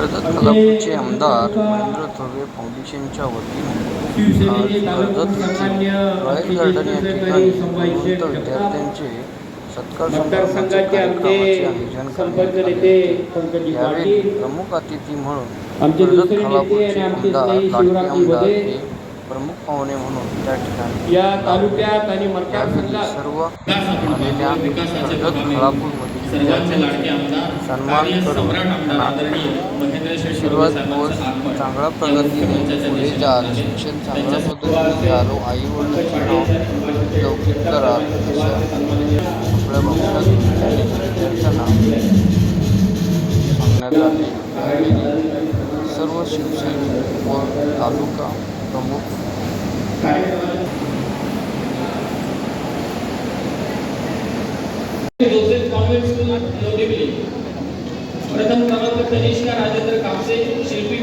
कर्जत खालापूरचे आमदार महेंद्र थोरवे फाउंडेशनच्या वतीने आज कर्जत येथील रॉयल गार्डन या ठिकाणी गुणवंत विद्यार्थ्यांचे सत्कार कार्यक्रमाचे आमचे आयोजन करण्यात आले होते. यावेळी प्रमुख अतिथी म्हणून कर्जत खालापूरचे आमदार लाडके शिवराम आमदार हे प्रमुख पाहुणे म्हणून त्या ठिकाणी यावेळी सर्व आलेल्या कर्जत खालापूरमधील सर्वांचे लाडके आमदार सन्मान करून व साहेबांचं चांगल्या प्रगतीने पुढे जाल शिक्षण चांगल्या पद्धतीने घालो आई वडिलांचे नाव लौकिक कराल अशा आपल्या भविष्यात विद्यार्थ्यांना सांगण्यात आले सर्व शिवसैनिक व तालुका प्रमुख प्रायव्हेट स्कूल लोणीवली प्रथम क्रमांक तनिष्का राजेंद्र कापसे शिल्पी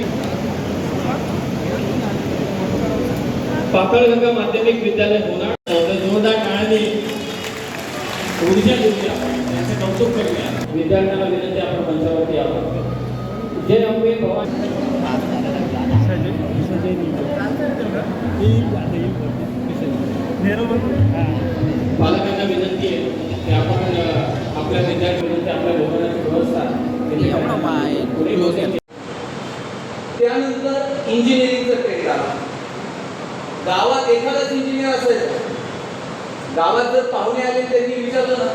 पातळगंगा माध्यमिक विद्यालय होणार जोरदार टाळ्याने ऊर्जा देऊया त्यांचे कौतुक करूया विद्यार्थ्यांना विनंती आपण मंचावरती यावं जय अंबे भवानी पालकांना विनंती आहे की आपण त्यानंतर इंजिनिअरिंगचं ट्रेंड आला गावात एखादाच इंजिनियर असेल गावात जर पाहुणे आले त्यांनी विचारलं ना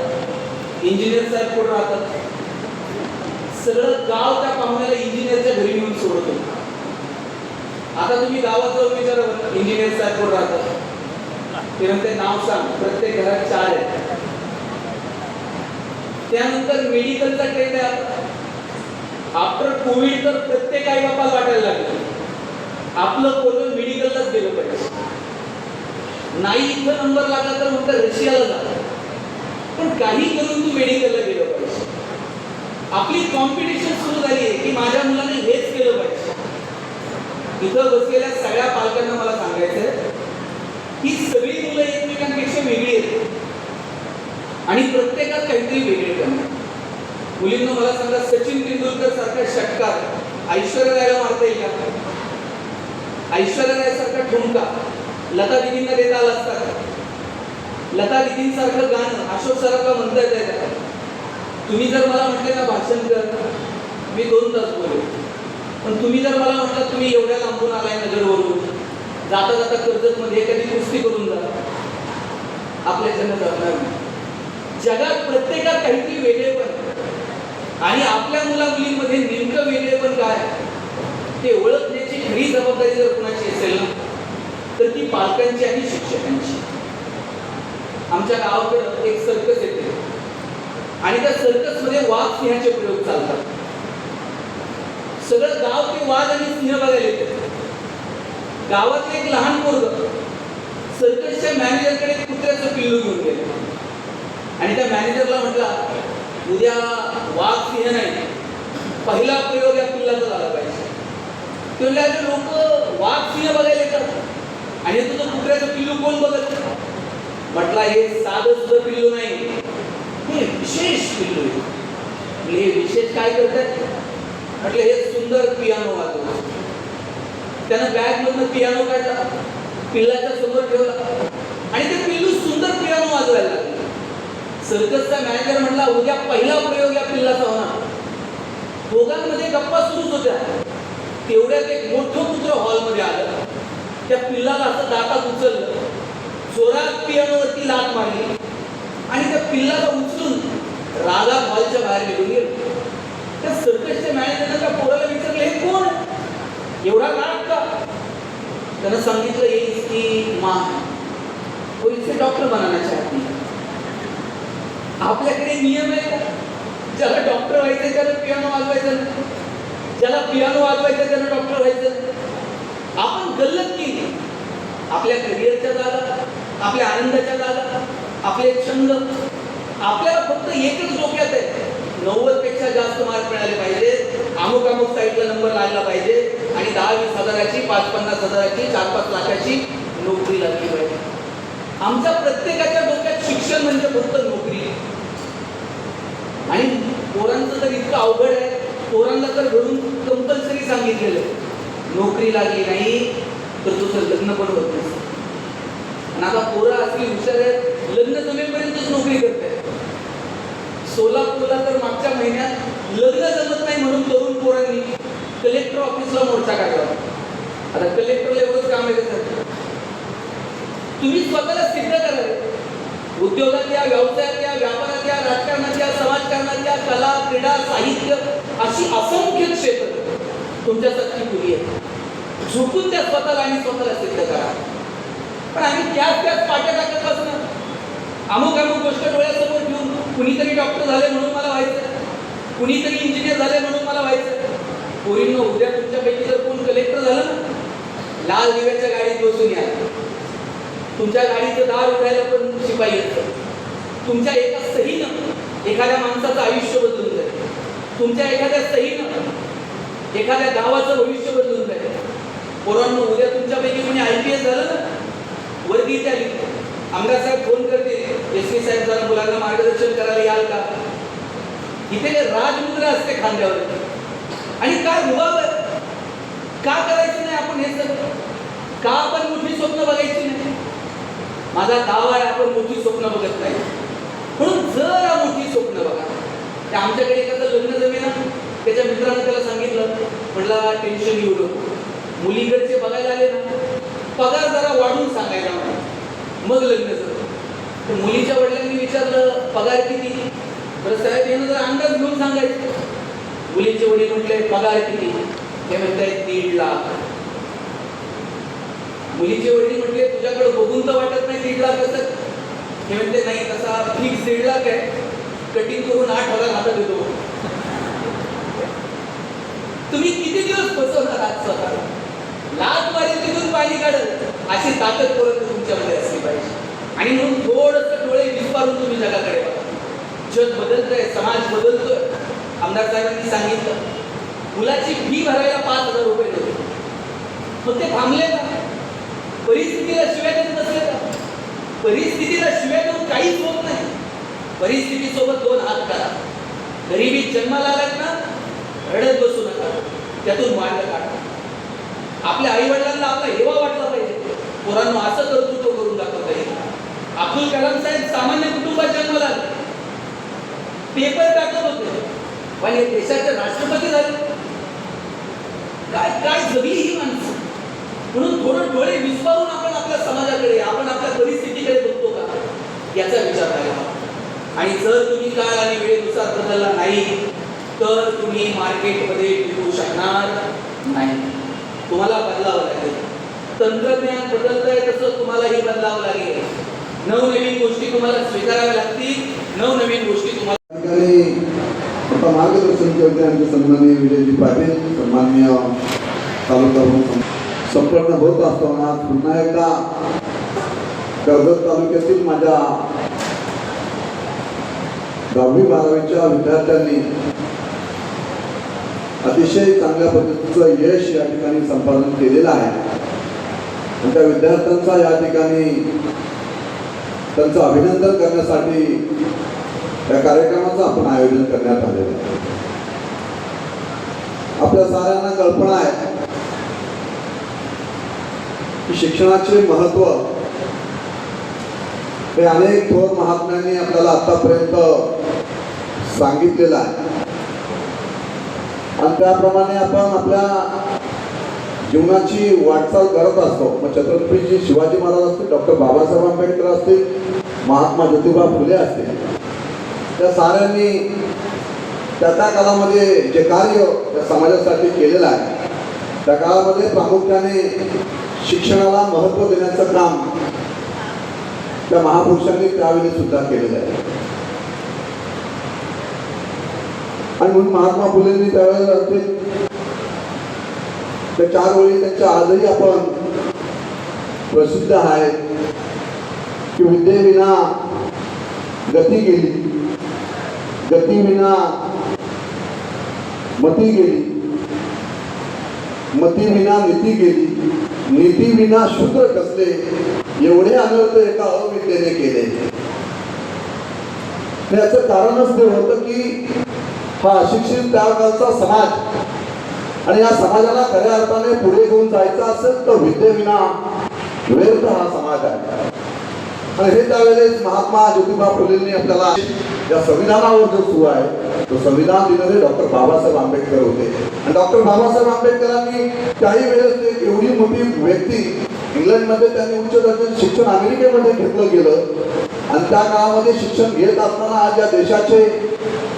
इंजिनियर साहेब कुठं राहतात? सगळं गाव त्या पाहुण्याला इंजिनियरच्या घरी नेऊन सोडत आता तुम्ही गावात जाऊन विचारा इंजिनियर साहेब कुठं राहतात? ते म्हणते नाव सांग प्रत्येक घरात चार आहेत. त्यानंतर मेडिकलचा ट्रेंड आहे आता. आफ्टर कोविड तर प्रत्येक आई बापाला वाटायला लागलं. आपलं पोरग मेडिकललाच गेलं पाहिजे. नाही इथं नंबर लागला तर म्हणतात रशियाला जा. पण काही करून तू मेडिकलला गेलं पाहिजे. आपली कॉम्पिटिशन सुरू झाली आहे की माझ्या मुलाने हेच केलं पाहिजे. इथं बसलेल्या सगळ्या पालकांना मला सांगायचं की सगळी मुलं एकमेकांपेक्षा वेगळी आहेत. आणि प्रत्येकात काहीतरी वेगळे करणार मुलींना मला सांगा सचिन तेंडुलकर सारख्या षटकार ऐश्वर्या रायला मारता येईल का? ऐश्वर्या राय सारखा ठुमका लता दिदींना देता आला असता का? लता दिदींसारखं गाणं अशोक सराफला म्हणता येत का? तुम्ही जर मला म्हटले ना भाषण कर मी दोन तास बोलतो पण तुम्ही जर मला म्हटलं तुम्ही एवढ्या लांबून आलाय नगरवरून जाता जाता कर्जतमध्ये एखादी कुस्ती करून जा. आपल्या जन्म नाही जगात प्रत्येकात काहीतरी वेगळेपण आणि आपल्या मुला मुलींमध्ये नेमकं वेगळेपण काय? ते ओळखण्याची खरी जबाबदारी जर कुणाची असेल ना तर ती पालकांची आणि शिक्षकांची. आमच्या गावाकडं एक सर्कस येते. आणि त्या सर्कसमध्ये वाघ सिंहाचे प्रयोग चालतात. सगळं गाव ते वाघ आणि सिंह बघायला येते. गावातलं एक लहान पोरग सर्कसच्या मॅनेजरकडे कुत्र्याचं पिल्लू घेऊन गेलं. आणि त्या मॅनेजरला म्हटला उद्या वाघ सिंह नाही पहिला प्रयोग या किल्ल्याचा झाला पाहिजे. ते लोक वाघ सिंह बघायला येतात. आणि तुझं कुत्र्याचं पिल्लू कोण बघत? म्हटला हे साधं सुद्धा पिल्लू नाही. हे विशेष पिल्लू आहे. हे विशेष काय करतात? म्हटलं हे सुंदर पियानो वाजवतो त्यानं बॅग मधनं पियानो काढला पिल्लाच्या समोर ठेवला. आणि ते पिल्लू सुंदर पियानो वाजवायला लागले. सर्कसचा मॅनेजर म्हटला उद्या पहिला प्रयोग या पिल्लाचा होणार दोघांमध्ये गप्पा सुरूच होत्या. तेवढ्यात एक मोठं कुत्र हॉलमध्ये आलं. त्या पिल्लाला असं दातात उचललं. जोरात पियानोवरती लात मारली. आणि त्या पिल्लाला उचलून रागात हॉलच्या बाहेर निघून गेलो. त्या सर्कसच्या मॅनेजरनं त्या पोराला विचारलं हे कोण एवढा राग का? त्यानं सांगितलं येईल की मा पोलीसचे डॉक्टर बनाण्याच्या चाहती आपल्याकडे नियम आहे का ज्याला डॉक्टर व्हायचं त्याला पियानो वाजवायचं. ज्याला पियानो वाजवायचं त्याला डॉक्टर व्हायचं. आपण गल्लत केली. आपल्या करिअरच्या जागा आपल्या आनंदाच्या जागा आपले छंद. आपल्याला फक्त एकच डोक्यात आहे. नव्वदपेक्षा जास्त मार्क मिळाले पाहिजे. अमुक अमुक साईडला नंबर लागला पाहिजे. आणि दहा वीस हजाराची पाच पन्नास हजाराची चार पाच लाखाची नोकरी लागली पाहिजे. आमच्या प्रत्येकाच्या डोक्यात शिक्षण म्हणजे फक्त नोकरी. आणि पोरांचं तर इतकं अवघड आहे. पोरांना तर घरून कंपल्सरी सांगितलेलं नोकरी लागली नाही तर तुझं लग्न पण होत नाही. आणि आता पोरं असली हुशार आहेत लग्न जमेपर्यंतच नोकरी करते सोलापूरला तर मागच्या महिन्यात लग्न जमत नाही म्हणून तरुण पोरांनी कलेक्टर ऑफिसला मोर्चा काढला. आता कलेक्टरला एवढंच काम आहे तुम्ही स्वतःला सिद्ध उद्योगात या व्यवसायात उद्योगातल्या राजकारणात व्यापारातल्या समाजकारणात समाजकारणातल्या कला क्रीडा साहित्य अशी असंख्य क्षेत्र तुमच्यासाठी खुली आहे झुकून त्या स्वतःला आणि स्वतःला सिद्ध करा. पण आम्ही त्याच त्याच पाट्या टाकत बसणार अमुक अमुक गोष्ट डोळ्यासमोर ठेवून कुणीतरी डॉक्टर झाले म्हणून मला व्हायचं. कुणीतरी इंजिनियर झाले म्हणून मला व्हायचं. पोरींना उद्या तुमच्यापैकी जर कोण कलेक्टर झालं ना लाल दिव्याच्या गाडीत बसून या. तुमच्या गाडीचं दार उघडायला पण शिपाई असतं. तुमच्या एका सहीनं एखाद्या माणसाचं आयुष्य बदलून जाईल. तुमच्या एखाद्या सहीनं एखाद्या गावाचं भविष्य बदलून जाईल. पोरांनो उद्या तुमच्यापैकी कोणी आय पी एस झालं ना वर्दी आली आमदार साहेब फोन करते एस पी साहेब जरा मुलांना मार्गदर्शन करायला याल का? इथे राजमुद्रा असते खांद्यावर. आणि काय मुलावर का करायचं नाही आपण हे सगळं? का आपण मोठी स्वप्न बघायची नाही? माझा दावा आहे आपण मोठी स्वप्न बघत नाही. म्हणून जरा मोठी स्वप्न बघा. ते आमच्याकडे एखादं लग्न जमेना त्याच्या मित्रानं त्याला सांगितलं म्हटलं टेन्शन घेऊ नको. मुलीकडचे बघायला आले ना पगार जरा वाढून सांगायला मग लग्न झालं तर मुलीच्या वडिलांनी विचारलं पगार किती? तर साहेब यानं जर अंदाज घेऊन सांगायचं. मुलीचे वडील म्हटले पगार किती? ते म्हणताय दीड लाख. मुलीचे वडील म्हटले तुझ्याकडे बघून तर वाटत नाही दीड लाख असं. हे म्हणते नाही तसा फिक्स दीड लाख आहे. कटिंग करून आठ हजार हातात येतो तुम्ही किती दिवस बसवणार आज स्वतः लाख मारेल तिथून पाणी काढत. अशी ताकद परत तुमच्यामध्ये असली पाहिजे. आणि म्हणून थोडस डोळे विस्पारून तुम्ही जगाकडे बघा. जग बदलतंय समाज बदलतोय. आमदार साहेबांनी सांगितलं मुलाची फी भरायला पाच हजार रुपये देतो. मग ते थांबले ना परिस्थितीला शिवाय देत नसले का? परिस्थितीला शिवाय देऊन काहीच होत नाही. परिस्थितीसोबत दोन हात करा गरिबी जन्माला आलात ना रडत बसू नका. त्यातून मार्ग काढा. आपल्या आई वडिलांना आपला हेवा वाटला पाहिजे. पोरांनो असं कर्तृत्व करून दाखवता येईल अब्दुल कलाम साहेब सामान्य कुटुंबात जन्माला आले. पेपर टाकत होते. पण हे देशाचे राष्ट्रपती झाले. काय काय जगली ही माणसं? म्हणून थोडं डोळे विस्तारून आपण आपल्या समाजाकडे आपण आपल्या परिस्थितीकडे बघतो का? याचा विचार करायला हवा. आणि जर तुम्ही काळ आणि वेळेनुसार बदलला नाही तर तुम्ही मार्केटमध्ये टिकू शकणार नाही. तुम्हाला बदलावं लागेल. तंत्रज्ञान बदलतंय तसं तुम्हालाही बदलावं लागेल. नवनवीन गोष्टी तुम्हाला स्वीकाराव्या लागतील. नवनवीन गोष्टी तुम्हाला मार्गदर्शन करते होते आमचे सन्माननीय विजयजी पाटील सन्माननीय तालुका प्रमुख संपन्न होत असताना पुन्हा एकदा कर्जत तालुक्यातील माझ्या दहावी बारावीच्या विद्यार्थ्यांनी अतिशय चांगल्या पद्धतीचं यश या ठिकाणी संपादन केलेलं आहे. आणि त्या विद्यार्थ्यांचा या ठिकाणी त्यांचं अभिनंदन करण्यासाठी या कार्यक्रमाचं आपण आयोजन करण्यात आलेलं आहे. आपल्या साऱ्यांना कल्पना आहे की शिक्षणाचे महत्त्व हे अनेक थोर महात्म्यांनी आपल्याला आतापर्यंत सांगितलेलं आहे. आणि त्याप्रमाणे आपण आपल्या जीवनाची वाटचाल करत असतो. मग छत्रपती शिवाजी महाराज असतील डॉक्टर बाबासाहेब आंबेडकर असतील महात्मा ज्योतिबा फुले असतील त्या साऱ्यांनी त्या त्या काळामध्ये जे कार्य त्या समाजासाठी केलेलं आहे त्या काळामध्ये प्रामुख्याने शिक्षणाला महत्त्व देण्याचं काम त्या महापुरुषांनी त्यावेळी सुद्धा केलेलं आहे. आणि म्हणून महात्मा फुलेंनी त्यावेळेला त्या चार ओळी त्यांच्या आजही आपण प्रसिद्ध आहेत. की विद्येविना गती गेली गतीविना मती गेली मतीविना नीती गेली नीतीविना शूद्र कसले? एवढे अनर्थ एका अविद्येने केले. याच कारणच ते होतं की हा अशिक्षित त्यावेळेचा समाज आणि या समाजाला खऱ्या अर्थाने पुढे घेऊन जायचं असेल तर विद्येविना व्यर्थ हा समाज आहे. आणि हे त्यावेळेस महात्मा ज्योतिबा फुलेंनी आपल्याला या संविधानावर जो सुरू आहे तो संविधान दिलेले डॉक्टर बाबासाहेब आंबेडकर होते. आणि डॉक्टर बाबासाहेब आंबेडकरांनी काही वेळेस एक एवढी मोठी व्यक्ती इंग्लंडमध्ये त्यांनी उच्च दर्जाचे शिक्षण अमेरिकेमध्ये घेतलं गेलं. आणि त्या काळामध्ये शिक्षण घेत असताना आज या देशाचे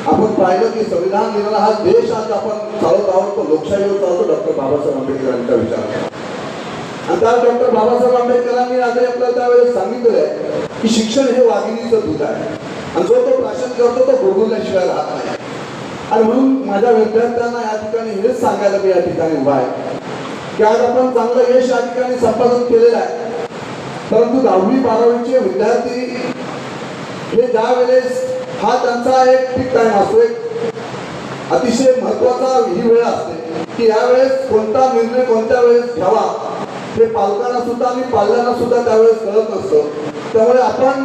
आपण पाहिलं की संविधान दिलेला हा देश आज आपण चालवत आहोत तो लोकशाहीवर चालतो डॉक्टर बाबासाहेब आंबेडकरांच्या विचार आता डॉक्टर बाबासाहेब आंबेडकरांनी आज आपल्याला त्यावेळेस सांगितलं आहे की शिक्षण हे वाघिणीचं दूध आहे. आणि जो तो प्राशन करतो तो भोगवल्याशिवाय राहत नाही. आणि म्हणून माझ्या विद्यार्थ्यांना या ठिकाणी हेच सांगायला मी या ठिकाणी उभा आहे. की आज आपण चांगलं यश या ठिकाणी संपादन केलेलं आहे. परंतु दहावी बारावीचे विद्यार्थी हे ज्या वेळेस हा त्यांचा एक पीक टाइम असतो एक अतिशय महत्त्वाचा ही वेळ असते की यावेळेस कोणता निर्णय कोणत्या वेळेस घ्यावा हे पालकांना सुद्धा आणि पाल्यांना सुद्धा त्यावेळेस कळत नसतं. त्यामुळे आपण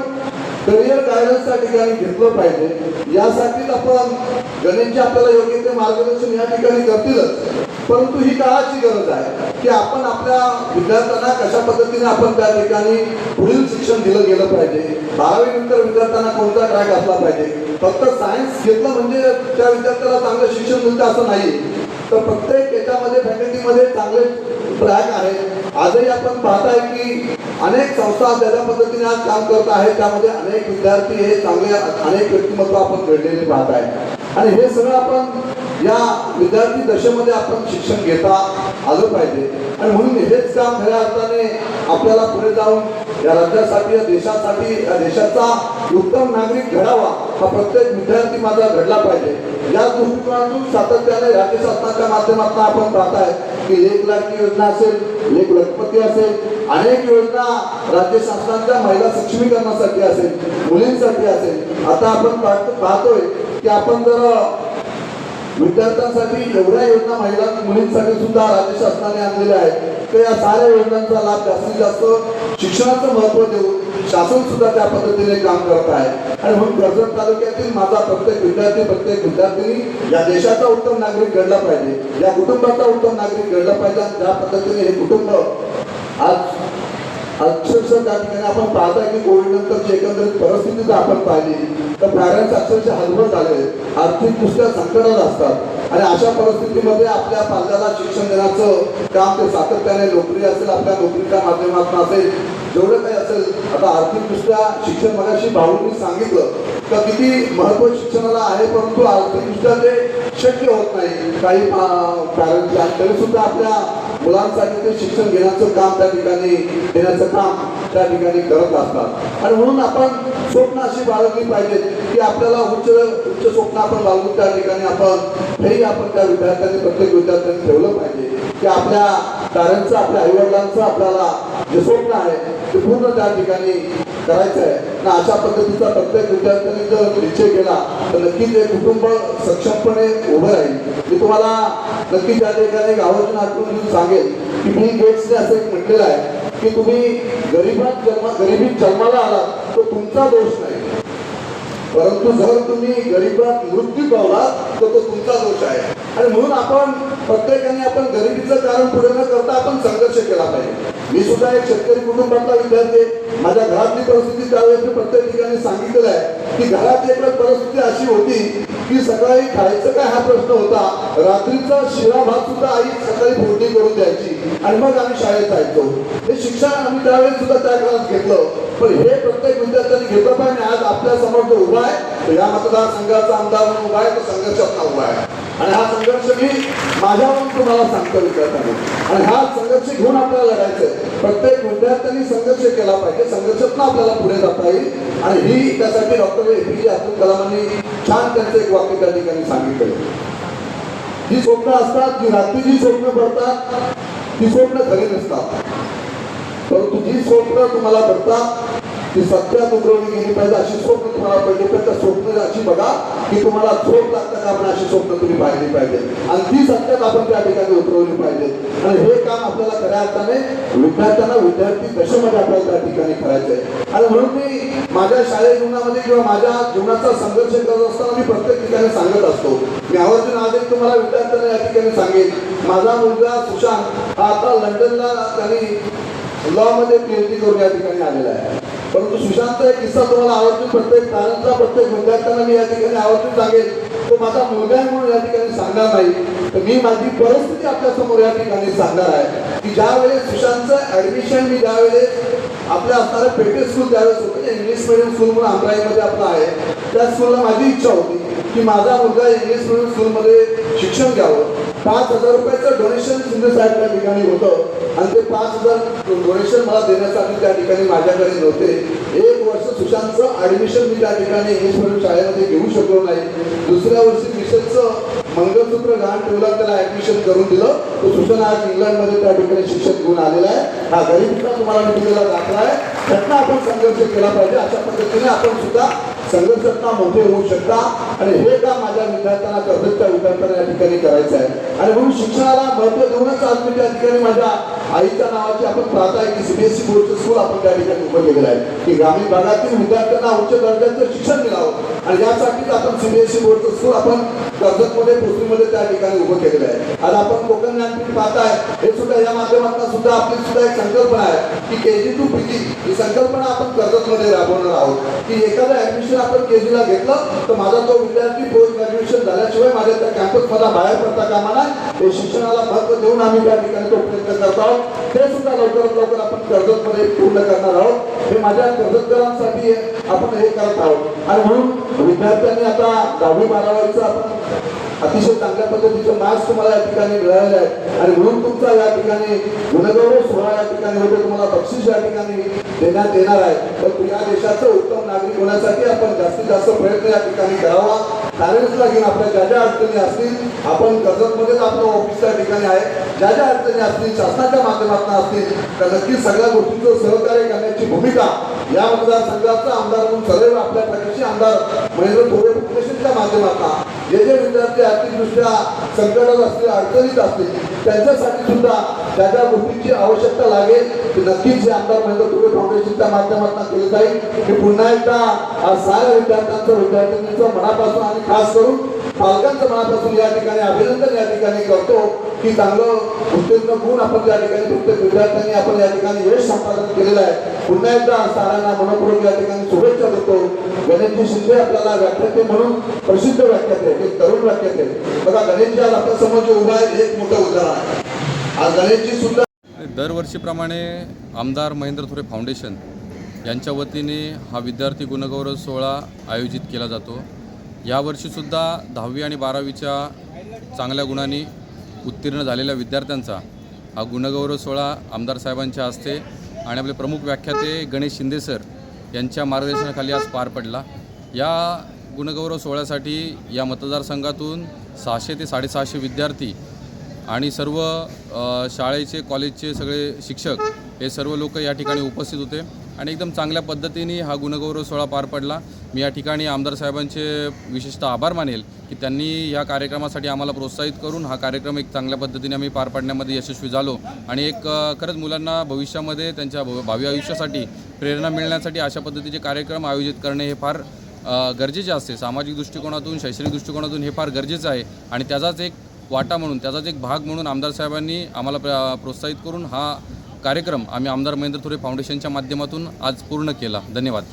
करिअर गायडन्स त्या ठिकाणी घेतलं पाहिजे. यासाठीच आपण गणेशजी आपल्याला योग्य ते मार्गदर्शन या ठिकाणी करतीलच. परंतु ही काळाची गरज आहे की आपण आपल्या विद्यार्थ्यांना कशा पद्धतीने आपण त्या ठिकाणी पुढील शिक्षण दिलं गेलं पाहिजे. बारावीनंतर विद्यार्थ्यांना कोणता ट्रॅक असला पाहिजे? फक्त सायन्स घेतलं म्हणजे त्या विद्यार्थ्याला चांगलं शिक्षण मिळतं असं नाही. तर प्रत्येक याच्यामध्ये फॅकल्टीमध्ये चांगले ट्रॅक आहेत आजही आपण पाहताय की अनेक संस्था ज्या पद्धतीने आज काम करत आहेत त्यामध्ये अनेक विद्यार्थी हे चांगले अनेक व्यक्तिमत्व आपण घडलेले पाहत आहे आणि हे सगळं आपण या विद्यार्थी दशेमध्ये आपण शिक्षण घेता आलं पाहिजे. आणि म्हणून हेच काम खऱ्या अर्थाने आपल्याला पुढे जाऊन या राज्यासाठी या देशासाठी या देशाचा उत्तम नागरिक घडावा हा प्रत्येक विद्यार्थी माझा घडला पाहिजे. या दृष्टिकोनातून सातत्याने राज्य शासनाच्या माध्यमातून आपण पाहताय की एक लाखी योजना असेल एक लखपती असेल अनेक योजना राज्य शासनाच्या महिला सक्षमीकरणासाठी असेल मुलींसाठी असेल. आता आपण पाहतोय की आपण जर विद्यार्थ्यांसाठी एवढ्या योजना महिला मुलींसाठी सुद्धा राज्य शासनाने आणलेल्या आहेत. तर या साऱ्या योजनांचा लाभ जास्तीत जास्त शिक्षणाचं महत्त्व देऊन शासन सुद्धा त्या पद्धतीने काम करत आहे. आणि म्हणून कर्जत तालुक्यातील माझा प्रत्येक विद्यार्थी प्रत्येक विद्यार्थिनी या देशाचा उत्तम नागरिक घडला पाहिजे. या कुटुंबाचा उत्तम नागरिक घडला पाहिजे आणि ज्या पद्धतीने हे कुटुंब आज अक्षरशः त्या ठिकाणी आपण पाहता की कोविड नंतरची एकंदरीत परिस्थिती जर आपण पाहिली तर पॅरेंट्स अक्षरशः हलवत झाले. आर्थिकदृष्ट्या संकटात असतात. आणि अशा परिस्थितीमध्ये आपल्या पाल्याला शिक्षण देण्याचं काम ते सातत्याने नोकरी असेल आपल्या नोकरीच्या माध्यमातून असेल जेवढं काही असेल आता आर्थिकदृष्ट्या शिक्षण मगाशी भाऊंनी सांगितलं तर किती महत्त्व शिक्षणाला आहे परंतु आर्थिकदृष्ट्या ते शक्य होत नाही. काही पॅरेंट्स तरी सुद्धा आपल्या मुलांसाठी ते शिक्षण घेण्याचं काम त्या ठिकाणी देण्याचं काम त्या ठिकाणी करत असतात. आणि म्हणून आपण स्वप्न अशी बाळगली पाहिजेत की आपल्याला उच्च उच्च स्वप्न आपण बाळगून त्या ठिकाणी आपण हेही आपण त्या विद्यार्थ्यांनी प्रत्येक विद्यार्थ्यांनी ठेवलं पाहिजे की आपल्या पॅरेंटचं आपल्या आईवडिलांचं आपल्याला जे स्वप्न आहे ते पूर्ण त्या ठिकाणी करायचं आहे आणि अशा पद्धतीचा प्रत्येक विद्यार्थ्यांनी जर निश्चय केला तर नक्कीच हे कुटुंब सक्षमपणे उभं राहील. मी तुम्हाला नक्कीच त्या ठिकाणी एक आवर्जून आठवून सांगेल की बिल गेट्सने असं एक म्हटलेलं आहे की तुम्ही गरिबात जन्म गरिबीत जन्माला आलात तो तुमचा दोष नाही. परंतु जर तुम्ही गरिबात मृत्यू पावलात तर तो तुमचा दोष आहे. आणि म्हणून आपण प्रत्येकाने आपण गरिबीचं कारण पुढे न करता आपण संघर्ष केला पाहिजे. मी सुद्धा एक शेतकरी कुटुंबातला विद्यार्थी माझ्या घरातली परिस्थिती त्यावेळेस मी प्रत्येक ठिकाणी सांगितलेलं आहे की घरात एक परिस्थिती अशी होती की सकाळी खायचं काय हा प्रश्न होता रात्रीचा शिळा भात सुद्धा आई सकाळी फोडणी करून द्यायची आणि मग आम्ही शाळेत जायचो. हे शिक्षण आम्ही त्यावेळेस सुद्धा त्या काळात घेतलं. पण हे प्रत्येक विद्यार्थ्यांनी घेतलं पाहिजे आज आपल्यासमोर जो उभा आहे तो या मतदारसंघाचा आमदार म्हणून उभा आहे तो संघर्षात उभा आहे. आणि हा संघर्ष मी माझ्यावरून तुम्हाला सांगतो विद्यार्थ्यांनी. आणि हा संघर्ष घेऊन आपल्याला लढायचं प्रत्येक विद्यार्थ्यांनी संघर्ष केला पाहिजे. संघर्षातून आपल्याला पुढे जाता येईल. आणि ही त्यासाठी डॉक्टर ए. पी. जे. अब्दुल कलामांनी छान त्यांचं एक वाक्य त्या ठिकाणी सांगितलं. जी स्वप्न असतात जी रात्री जी स्वप्न पडतात ती स्वप्न खरी नसतात. परंतु जी स्वप्न तुम्हाला पडतात ती सत्यात उतरवली गेली पाहिजे अशी स्वप्न तुम्हाला पडली पाहिजे. त्या स्वप्न अशी बघा की तुम्हाला झोप लागतं का आपण अशी स्वप्न तुम्ही पाहिली पाहिजे. आणि ती सत्यात आपण त्या ठिकाणी उतरवली पाहिजे. आणि हे काम आपल्याला खऱ्या अर्थाने विद्यार्थ्यांना विद्यार्थी दशेमध्ये आपल्याला त्या ठिकाणी करायचं आहे आणि म्हणून मी माझ्या शालेय जीवनामध्ये किंवा माझ्या जीवनाचा संघर्ष करत असताना मी प्रत्येक ठिकाणी सांगत असतो. मी आवर्जून आदेश तुम्हाला विद्यार्थ्यांना या ठिकाणी सांगेन. माझा मुलगा सुशांत हा आता लंडनला त्यांनी लॉ मध्ये पीएचडी करून या ठिकाणी आलेला आहे. परंतु सुशांतचा एक किस्सा तुम्हाला आवर्जून प्रत्येक पॅरेंटला प्रत्येक विद्यार्थ्यांना मी या ठिकाणी आवर्जून सांगेल. तो माझा मुलगा म्हणून या ठिकाणी सांगणार नाही. तर मी माझी परिस्थिती आपल्यासमोर या ठिकाणी सांगणार आहे. की ज्या वेळेस सुशांतचं ऍडमिशन मी ज्यावेळेस आपल्या असणाऱ्या पेटे स्कूल ज्यावेळेस होतं इंग्लिश मिडियम स्कूल म्हणून अमराईमध्ये आपलं आहे त्या स्कूलला माझी इच्छा होती. की माझा मुलगा इंग्लिश मिडियम स्कूलमध्ये शिक्षण घ्यावं. पाच हजार रुपयाचं डोनेशन शिंदे साहेब त्या ठिकाणी होतं. आणि ते पाच हजार डोनेशन मला देण्यासाठी त्या ठिकाणी माझ्याकडे नव्हते. एक वर्ष सुशांतचं ऍडमिशन मी त्या ठिकाणी इंग्लिश मिडियम शाळेमध्ये घेऊ शकलो नाही. दुसऱ्या वर्षी मिशनचं मंगळसूत्र गहाण ठेवलं त्याला ऍडमिशन करून दिलं. तो सुशांत आज इंग्लंडमध्ये त्या ठिकाणी शिक्षण घेऊन आलेला आहे. हा गरीबचा तुम्हाला मी दिलेला दाखला आहे. त्यातनं आपण संघर्ष केला पाहिजे अशा पद्धतीने आपण सुद्धा संघर्षांना मोठे होऊ शकता? आणि हे काम माझ्या विद्यार्थ्यांना कर्जतच्या विद्यार्थ्यांना या ठिकाणी करायचं आहे? आणि म्हणून शिक्षणाला महत्त्व देऊनच आज मी त्या ठिकाणी माझ्या आईच्या नावाची आपण पाहताय की सीबीएसई बोर्डचं स्कूल आपण त्या ठिकाणी उभं केलेलं आहे. की ग्रामीण भागातील विद्यार्थ्यांना उच्च दर्जाचं शिक्षण मिळावं. आणि यासाठीच आपण सीबीएसई बोर्डचं स्कूल आपण कर्जतमध्ये गोष्टीमध्ये त्या ठिकाणी उभं केलेलं आहे. आज आपण कोकण ज्ञानपीठ पाहताय हे सुद्धा या माध्यमातून सुद्धा आपली सुद्धा एक संकल्पना आहे की के जी टू पी जी ही संकल्पना आपण कर्जतमध्ये राबवणार आहोत. की एखादं ऍडमिशन आपण के जीला घेतलं तर माझा तो विद्यार्थी पोस्ट ग्रॅज्युएशन झाल्याशिवाय माझ्या त्या कॅम्पसमधला बाहेर पडता कामा नाही हे शिक्षणाला महत्त्व देऊन आम्ही त्या ठिकाणी तो प्रयत्न करत आहोत. ते सुद्धा लवकरात लवकर आपण कर्जतमध्ये पूर्ण करणार आहोत. हे माझ्या कर्जतकरांसाठी आपण हे करत आहोत. आणि म्हणून विद्यार्थ्यांनी आता दहावी बारावीचं आपण अतिशय चांगल्या पद्धतीचे मार्क्स तुम्हाला या ठिकाणी मिळालेले आहेत आणि म्हणून तुमचा या ठिकाणी गुणगौरव सोहळा या ठिकाणी होतो तुम्हाला बक्षीस या ठिकाणी देण्यात येणार आहे. पण या देशाचं उत्तम नागरिक होण्यासाठी आपण जास्तीत जास्त प्रयत्न या ठिकाणी करावा. पॅरेंट्स लागेल आपल्या ज्या ज्या अडचणी असतील आपण कर्जतमध्येच आपलं ऑफिस त्या ठिकाणी आहे. ज्या ज्या अडचणी असतील शासनाच्या माध्यमातून असतील तर नक्कीच सगळ्या गोष्टींचं सहकार्य करण्याची भूमिका या मतदारसंघाचा आमदार म्हणून सदैव आपल्या प्रदेशी आमदार महेंद्र थोरे फाउंडेशनच्या माध्यमातून जे जे विद्यार्थी आर्थिकदृष्ट्या संकटात असतील अडचणीत असतील त्यांच्यासाठी सुद्धा त्या त्या गोष्टींची आवश्यकता लागेल. नक्कीच हे आमदार महेंद्र तुरे फाउंडेशनच्या माध्यमातून केली जाईल. की पुन्हा एकदा सहा साऱ्या विद्यार्थ्यांचं मनापासून आणि खास करून पालकांचं मनापासून या ठिकाणी अभिनंदन या ठिकाणी करतो की चांगलं उत्तीर्ण गुण आपण त्या ठिकाणी प्रत्येक विद्यार्थ्यांनी आपण या ठिकाणी यश संपादन केलेलं आहे. पुन्हा एकदा सारांना मनपूर्वक या ठिकाणी शुभेच्छा देतो. गणेशजी शिंदे आपल्याला व्याख्याते म्हणून प्रसिद्ध व्याख्याते एक तरुण व्याख्याते. बघा गणेशजी आज आपल्यासमोर जे उभा आहे एक मोठं उदाहरण आहे. आज गणेशजी सुद्धा दरवर्षीप्रमाणे आमदार महेंद्र थोरे फाउंडेशन यांच्या वतीने हा विद्यार्थी गुणगौरव सोहळा आयोजित केला जातो. यावर्षीसुद्धा दहावी आणि बारावीच्या चांगल्या गुणांनी उत्तीर्ण झालेल्या विद्यार्थ्यांचा हा गुणगौरव सोहळा आमदार साहेबांच्या हस्ते आणि आपले प्रमुख व्याख्याते गणेश शिंदे सर यांच्या मार्गदर्शनाखाली आज पार पडला. या गुणगौरव सोहळ्यासाठी या मतदारसंघातून सहाशे ते साडेसहाशे विद्यार्थी आणि सर्व शाळेचे कॉलेजचे सगळे शिक्षक हे सर्व लोक या ठिकाणी उपस्थित होते. आणि एकदम चांगल्या पद्धतीने हा गुणगौरव सोहळा पार पडला. मी या ठिकाणी आमदार साहेबांचे विशेषतः आभार मानेल की त्यांनी या कार्यक्रमासाठी आम्हाला प्रोत्साहित करून हा कार्यक्रम एक चांगल्या पद्धतीने आम्ही पार पाडण्यामध्ये यशस्वी झालो. आणि एक खरंच मुलांना भविष्यामध्ये त्यांच्या भावी आयुष्यासाठी प्रेरणा मिळण्यासाठी अशा पद्धतीचे कार्यक्रम आयोजित करणे हे फार गरजेचे असते. सामाजिक दृष्टिकोनातून शैक्षणिक दृष्टिकोनातून हे फार गरजेचं आहे. आणि त्याचाच एक वाटा म्हणून त्याचाच एक भाग म्हणून आमदार साहेबांनी आम्हाला प्र प्रोत्साहित करून हा कार्यक्रम आम्ही आमदार महेंद्र थोरे फाउंडेशनच्या माध्यमातून आज पूर्ण केला. धन्यवाद.